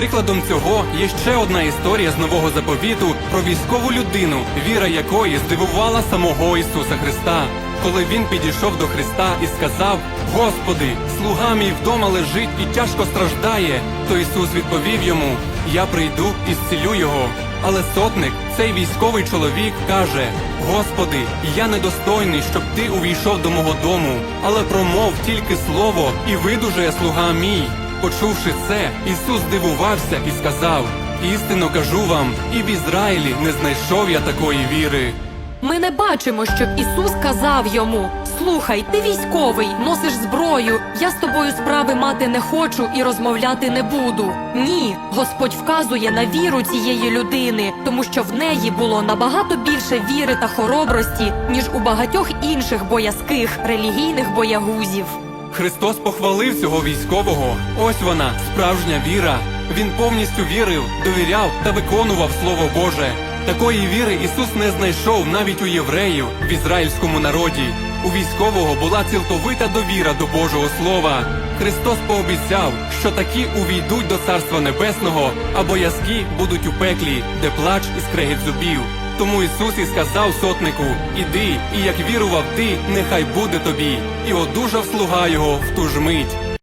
Прикладом цього є ще одна історія з нового заповіту про військову людину, віра якої здивувала самого Ісуса Христа. Коли він підійшов до Христа і сказав: Господи, слуга мій вдома лежить і тяжко страждає, то Ісус відповів йому: Я прийду і зцілю його. Але сотник, цей військовий чоловік, каже: Господи, я недостойний, щоб ти увійшов до мого дому, але промов тільки слово, і видужає слуга мій. Почувши це, Ісус здивувався і сказав: Істинно кажу вам, і в Ізраїлі не знайшов я такої віри. Ми не бачимо, щоб Ісус казав йому: Слухай, ти військовий, носиш зброю. Я з тобою справи мати не хочу і розмовляти не буду. Ні, Господь вказує на віру цієї людини, тому що в неї було набагато більше віри та хоробрості, ніж у багатьох інших боязких релігійних боягузів. Христос похвалив цього військового. Ось вона, справжня віра. Він повністю вірив, довіряв та виконував Слово Боже. Такої віри Ісус не знайшов навіть у євреїв в ізраїльському народі. У військового була цілковита довіра до Божого Слова. Христос пообіцяв, що такі увійдуть до Царства Небесного, а боязкі будуть у пеклі, де плач і скрегіт зубів. Тому Ісус і сказав сотнику: Іди, і як вірував ти, нехай буде тобі. І одужав слуга його в ту ж мить.